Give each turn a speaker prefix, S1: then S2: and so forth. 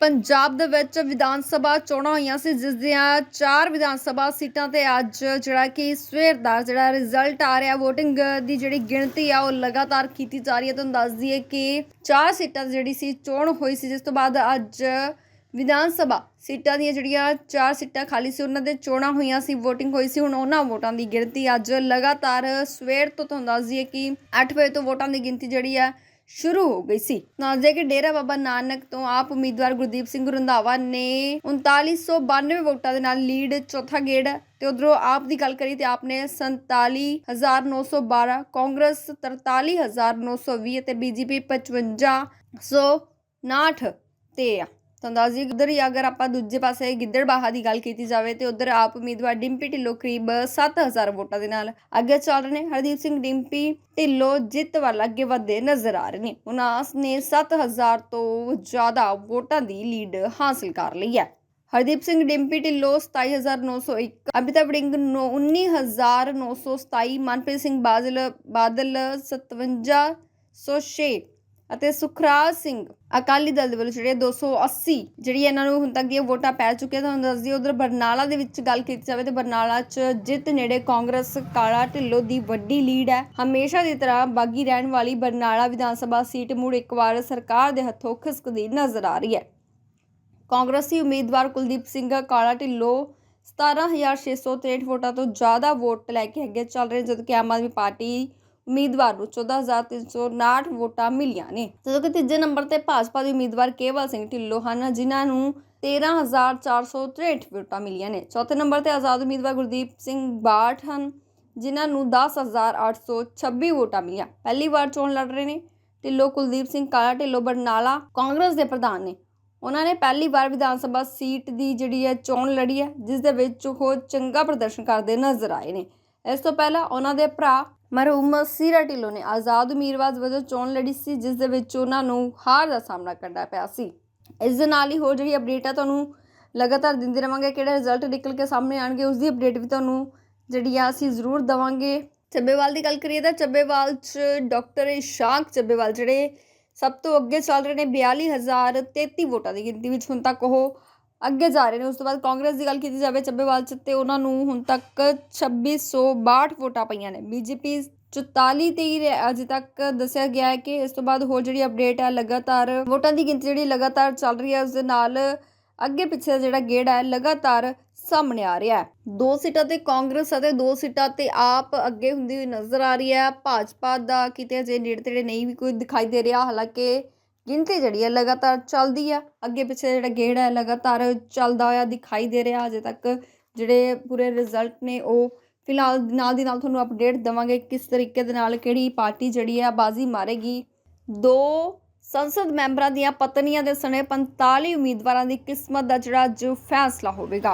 S1: ਪੰਜਾਬ ਦੇ ਵਿੱਚ ਵਿਧਾਨ ਸਭਾ ਚੋਣਾਂ ਹੋਈਆਂ ਸੀ, ਜਿਸ ਦੀਆਂ ਚਾਰ ਵਿਧਾਨ ਸਭਾ ਸੀਟਾਂ ਤੇ ਅੱਜ ਜਿਹੜਾ ਕਿ ਸਵੇਰ ਦਾ ਜਿਹੜਾ ਰਿਜ਼ਲਟ ਆ ਰਿਹਾ, VOTING ਦੀ ਜਿਹੜੀ ਗਿਣਤੀ ਆ, ਉਹ ਲਗਾਤਾਰ ਕੀਤੀ ਜਾ ਰਹੀ ਹੈ। ਤੁਹਾਨੂੰ ਦੱਸ ਦਈਏ ਕਿ ਚਾਰ ਸੀਟਾਂ ਦੀ ਜਿਹੜੀ ਸੀ, ਚੋਣ ਹੋਈ ਸੀ, ਜਿਸ ਤੋਂ ਬਾਅਦ ਅੱਜ ਵਿਧਾਨ ਸਭਾ ਸੀਟਾਂ ਦੀਆਂ ਜਿਹੜੀਆਂ ਚਾਰ ਸੀਟਾਂ ਖਾਲੀ ਸੀ, ਉਹਨਾਂ ਦੇ ਚੋਣਾਂ ਹੋਈਆਂ ਸੀ, VOTING ਹੋਈ ਸੀ। ਹੁਣ ਉਹਨਾਂ ਵੋਟਾਂ ਦੀ ਗਿਣਤੀ ਅੱਜ ਲਗਾਤਾਰ ਸਵੇਰ ਤੋਂ ਤੁਹਾਨੂੰ ਦੱਸ ਦਈਏ ਕਿ 8 ਵਜੇ ਤੋਂ ਵੋਟਾਂ ਦੀ ਗਿਣਤੀ ਜਿਹੜੀ ਆ ਸ਼ੁਰੂ ਹੋ ਗਈ ਸੀ। ਦੱਸਦੇ ਕਿ ਡੇਰਾ ਬਾਬਾ ਨਾਨਕ ਤੋਂ ਆਪ ਉਮੀਦਵਾਰ ਗੁਰਦੀਪ ਸਿੰਘ ਰੰਧਾਵਾ ਨੇ 3992 ਵੋਟਾਂ ਦੇ ਨਾਲ ਲੀਡ ਚੌਥਾ ਗੇੜ ਤੇ ਉਧਰੋਂ ਆਪ ਦੀ ਗੱਲ ਕਰੀ ਤੇ ਆਪ ਨੇ 47912 ਕਾਂਗਰਸ 43920 ਅਤੇ ਬੀਜੇਪੀ 5559 ਤੇ ਆ। ਤਾਂ ਅੰਦਾਜ਼ੀ ਉਧਰ ਹੀ ਅਗਰ ਆਪਾਂ ਦੂਜੇ ਪਾਸੇ ਗਿੱਦੜਬਾਹਾ ਦੀ ਗੱਲ ਕੀਤੀ ਜਾਵੇ ਤੇ ਉਧਰ ਆਪ ਉਮੀਦਵਾਰ ਡਿੰਪੀ ਢਿੱਲੋਂ ਕਰੀਬ 7000 ਵੋਟਾਂ ਦੇ ਨਾਲ ਅੱਗੇ ਚੱਲ ਰਹੇ ਨੇ। ਹਰਦੀਪ ਸਿੰਘ, ਡਿੰਪੀ ਢਿੱਲੋਂ ਜਿੱਤ ਵੱਲ ਅੱਗੇ ਵਧਦੇ ਨਜ਼ਰ ਆ ਰਹੇ ਨੇ। ਉਹਨਾਂ ਨੇ 7000 ਤੋਂ ਜ਼ਿਆਦਾ ਵੋਟਾਂ ਦੀ ਲੀਡ ਹਾਸਲ ਕਰ ਲਈ ਹੈ। ਹਰਦੀਪ ਸਿੰਘ, ਡਿੰਪੀ ਢਿੱਲੋਂ 27901 ਅਮਿਤਾਭ ਡਿੰਗ 19927 ਮਨਪ੍ਰੀਤ ਸਿੰਘ ਬਾਦਲ ਬਾਦਲ 5706 ਅਤੇ ਸੁਖਰਾਜ ਸਿੰਘ ਅਕਾਲੀ ਦਲ ਦੇ ਵੱਲੋਂ ਜਿਹੜੇ 280 ਜਿਹੜੀ ਇਹਨਾਂ ਨੂੰ ਹੁਣ ਤੱਕ ਦੀਆਂ ਵੋਟਾਂ ਪੈ ਚੁੱਕੀਆਂ ਤੁਹਾਨੂੰ ਦੱਸਦੀ ਉਧਰ ਬਰਨਾਲਾ ਦੇ ਵਿੱਚ ਗੱਲ ਕੀਤੀ ਜਾਵੇ ਤੇ ਬਰਨਾਲਾ 'ਚ ਜਿੱਤ ਨੇੜੇ ਕਾਂਗਰਸ ਕਾਲਾ ਢਿੱਲੋਂ ਦੀ ਵੱਡੀ ਲੀਡ ਹੈ। ਹਮੇਸ਼ਾ ਦੀ ਤਰ੍ਹਾਂ ਬਾਗੀ ਰਹਿਣ ਵਾਲੀ ਬਰਨਾਲਾ ਵਿਧਾਨ ਸਭਾ ਸੀਟ ਮੁੜ ਇੱਕ ਵਾਰ ਸਰਕਾਰ ਦੇ ਹੱਥੋਂ ਖਿਸਕਦੀ ਨਜ਼ਰ ਆ ਰਹੀ ਹੈ। ਕਾਂਗਰਸੀ ਉਮੀਦਵਾਰ ਕੁਲਦੀਪ ਸਿੰਘ ਕਾਲਾ ਢਿੱਲੋਂ 17663 ਵੋਟਾਂ ਤੋਂ ਜ਼ਿਆਦਾ ਵੋਟ ਲੈ ਕੇ ਅੱਗੇ ਚੱਲ ਰਹੇ ਜਦੋਂ ਕਿ ਆਮ ਆਦਮੀ ਪਾਰਟੀ ਉਮੀਦਵਾਰ ਨੂੰ 14359 ਵੋਟਾਂ ਮਿਲੀਆਂ ਨੇ। ਜਦੋਂ ਕਿ ਤੀਜੇ ਨੰਬਰ ਤੇ ਭਾਜਪਾ ਦੇ ਉਮੀਦਵਾਰ ਕੇਵਲ ਸਿੰਘ ਢਿੱਲੋਂ ਹਨ, ਜਿਨ੍ਹਾਂ ਨੂੰ 13463 ਵੋਟਾਂ ਮਿਲੀਆਂ ਨੇ। ਚੌਥੇ ਨੰਬਰ ਤੇ ਆਜ਼ਾਦ ਉਮੀਦਵਾਰ ਗੁਰਦੀਪ ਸਿੰਘ ਬਾਠ ਹਨ, ਜਿਨ੍ਹਾਂ ਨੂੰ 10826 ਵੋਟਾਂ ਮਿਲੀਆਂ। ਪਹਿਲੀ ਵਾਰ ਚੋਣ ਲੜ ਰਹੇ ਨੇ। ਢਿੱਲੋਂ ਕੁਲਦੀਪ ਸਿੰਘ, ਕਾਲਾ ਢਿੱਲੋਂ ਬਰਨਾਲਾ ਕਾਂਗਰਸ ਦੇ ਪ੍ਰਧਾਨ ਨੇ। ਉਹਨਾਂ ਨੇ ਪਹਿਲੀ ਵਾਰ ਵਿਧਾਨ ਸਭਾ ਸੀਟ ਦੀ ਜਿਹੜੀ ਹੈ ਚੋਣ ਲੜੀ ਹੈ, ਜਿਸ ਦੇ ਵਿੱਚ ਉਹ ਚੰਗਾ ਪ੍ਰਦਰਸ਼ਨ ਕਰਦੇ ਨਜ਼ਰ ਆਏ ਨੇ। ਇਸ ਤੋਂ ਪਹਿਲਾਂ ਉਹਨਾਂ ਦੇ ਭਰਾ ਮਰਹੂਮ ਸੀਰਾ ਢਿੱਲੋਂ ਨੇ ਆਜ਼ਾਦ ਉਮੀਦਵਾਰ ਵਜੋਂ ਚੋਣ ਲੜੀ ਸੀ, ਜਿਸ ਦੇ ਵਿੱਚ ਉਹਨਾਂ ਨੂੰ ਹਾਰ ਦਾ ਸਾਹਮਣਾ ਕਰਨਾ ਪਿਆ ਸੀ। ਇਸ ਦੇ ਨਾਲ ਹੀ ਹੋਰ ਜਿਹੜੀ ਅਪਡੇਟ ਆ, ਤੁਹਾਨੂੰ ਲਗਾਤਾਰ ਦਿੰਦੇ ਰਵਾਂਗੇ, ਕਿਹੜਾ ਰਿਜ਼ਲਟ ਨਿਕਲ ਕੇ ਸਾਹਮਣੇ ਆਣਗੇ, ਉਸ ਦੀ ਅਪਡੇਟ ਵੀ ਤੁਹਾਨੂੰ ਜਿਹੜੀ ਆ, ਅਸੀਂ ਜ਼ਰੂਰ ਦਵਾਂਗੇ। ਚੱਬੇਵਾਲ ਦੀ ਗੱਲ ਕਰੀਏ ਤਾਂ ਚੱਬੇਵਾਲ 'ਚ ਡਾਕਟਰ ਇਸ਼ਾਕ ਚੱਬੇਵਾਲ, ਜਿਹੜੇ ਸਭ ਤੋਂ ਅੱਗੇ ਚੱਲ ਰਹੇ ਨੇ 42033 ਵੋਟਾਂ ਦੀ ਗਿਣਤੀ ਵਿੱਚ ਹੁਣ ਤੱਕ ਉਹ ਅੱਗੇ ਜਾ ਰਹੇ ਨੇ। ਉਸ ਤੋਂ ਬਾਅਦ ਕਾਂਗਰਸ ਦੀ ਗੱਲ ਕੀਤੀ ਜਾਵੇ, ਚੱਬੇਵਾਲ 'ਚ ਤੇ ਉਹਨਾਂ ਨੂੰ ਹੁਣ ਤੱਕ 2662 ਵੋਟਾਂ ਪਈਆਂ ਨੇ। ਬੀਜੇਪੀ 44 ਤੇ ਹੀ ਰਹਿ- ਅਜੇ ਤੱਕ ਦੱਸਿਆ ਗਿਆ ਹੈ ਕਿ ਇਸ ਤੋਂ ਬਾਅਦ ਹੋਰ ਜਿਹੜੀ ਅਪਡੇਟ ਹੈ, ਲਗਾਤਾਰ ਵੋਟਾਂ ਦੀ ਗਿਣਤੀ ਜਿਹੜੀ ਲਗਾਤਾਰ ਚੱਲ ਰਹੀ ਹੈ ਉਸ ਦੇ ਨਾਲ ਅੱਗੇ ਪਿੱਛੇ ਦਾ ਜਿਹੜਾ ਗੇੜ ਹੈ, ਲਗਾਤਾਰ ਸਾਹਮਣੇ ਆ ਰਿਹਾ ਹੈ। ਦੋ ਸੀਟਾਂ ਤੇ ਕਾਂਗਰਸ ਅਤੇ ਦੋ ਸੀਟਾਂ ਤੇ ਆਪ ਅੱਗੇ ਹੁੰਦੀ ਹੋਈ ਨਜ਼ਰ ਆ ਰਹੀ ਹੈ। ਭਾਜਪਾ ਦਾ ਕਿਤੇ ਅਜੇ ਨੇੜੇ ਤੇੜੇ ਨਹੀਂ ਵੀ ਕੋਈ ਦਿਖਾਈ ਦੇ ਰਿਹਾ, ਹਾਲਾਂਕਿ ਗਿਣਤੀ ਜਿਹੜੀ ਹੈ ਲਗਾਤਾਰ ਚੱਲਦੀ ਹੈ ਅੱਗੇ ਪਿੱਛੇ ਜਿਹੜਾ ਗੇੜ ਹੈ ਲਗਾਤਾਰ ਚੱਲਦਾ ਹੋਇਆ ਦਿਖਾਈ ਦੇ ਰਿਹਾ। ਅਜੇ ਤੱਕ ਜਿਹੜੇ ਪੂਰੇ ਰਿਜ਼ਲਟ ਨੇ, ਉਹ ਫਿਲਹਾਲ ਨਾਲ ਦੀ ਨਾਲ ਤੁਹਾਨੂੰ ਅਪਡੇਟ ਦਵਾਂਗੇ ਕਿਸ ਤਰੀਕੇ ਦੇ ਨਾਲ ਕਿਹੜੀ ਪਾਰਟੀ ਜਿਹੜੀ ਹੈ ਬਾਜ਼ੀ ਮਾਰੇਗੀ। ਦੋ ਸੰਸਦ ਮੈਂਬਰਾਂ ਦੀਆਂ ਪਤਨੀਆਂ ਦੇ ਸਣੇ 45 ਉਮੀਦਵਾਰਾਂ ਦੀ ਕਿਸਮਤ ਦਾ ਜਿਹੜਾ ਅੱਜ ਫੈਸਲਾ ਹੋਵੇਗਾ।